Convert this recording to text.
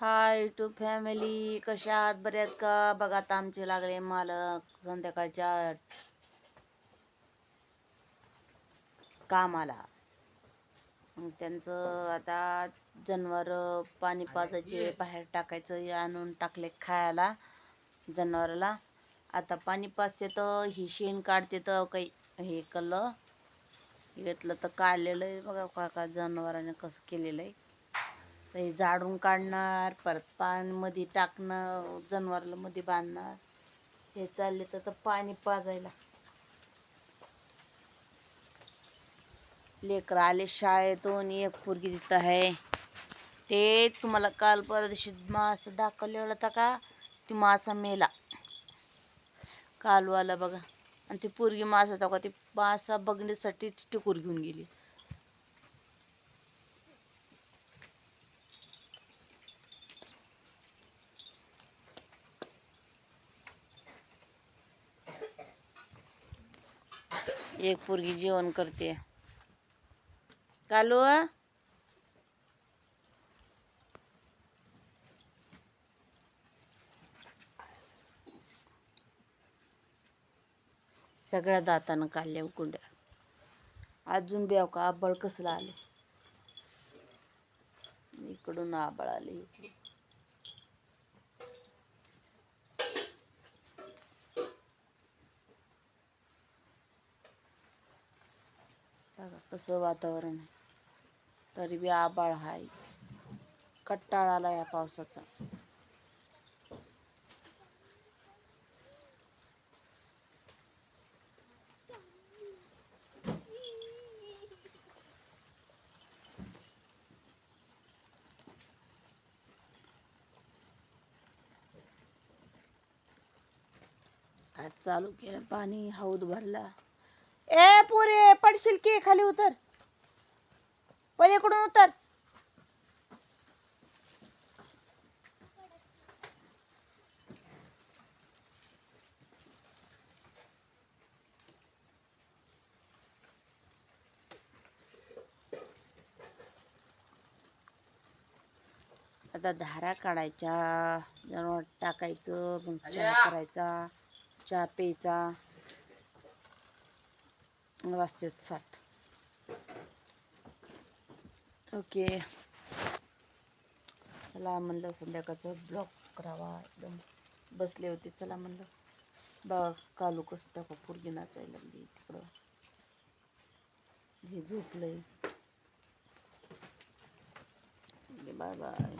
High to family कशा आहात? बऱ्यात का? बघा आता आमचे लागले मालक संध्याकाळच्या कामाला. मग त्यांचं आता जनावर पाणी पाजायचे बाहेर टाकायचं हे आणून टाकले खायला जनावराला. आता पाणी पाजते तर ही शेण काढते तर काही हे कलं. घेतलं तर काढलेलं आहे. बघा का का जनावराने कसं केलेलं आहे. तर हे झाडून काढणार परत पानमध्ये टाकणं जनावराला मध्ये बांधणार. हे चालले तर तर पाणी पाजायला. लेकर आले शाळेतून एक पोरगी तिथं आहे. ते तुम्हाला काल परदेशी मासा दाखवले होता का? ती मासा मेला. कालवाला बघा. आणि ती पोरगी मासा दाखवा ती मासा बघण्यासाठी ती टिकूर घेऊन गेली. एक पोरगी जेवण करते. कालू सगळ्या दातानं काढल्या उकुंड्या अजून बेव का आबळ कसलं आले इकडून आबळ आले इकडून. बघा कसं वातावरण आहे. तरी बी आबाळ हायच. कट्टाळ आला या पावसाचा. आज चालू केलं पाणी हौद भरला. ए पुरे पडशील की खाली उतर. पलीकडून उतर. आता धारा काढायच्या जनावर टाकायचं मग चहा करायचा चहा प्यायचा. वाजतात सात. ओके. चला म्हणलं संध्याकाळचं ब्लॉक करावा. एकदम बसले होते. चला म्हणलं. बा कालू कसं दाखव पोरगी नाचायला लागली तिकडं. हे झोपलंय. Bye bye.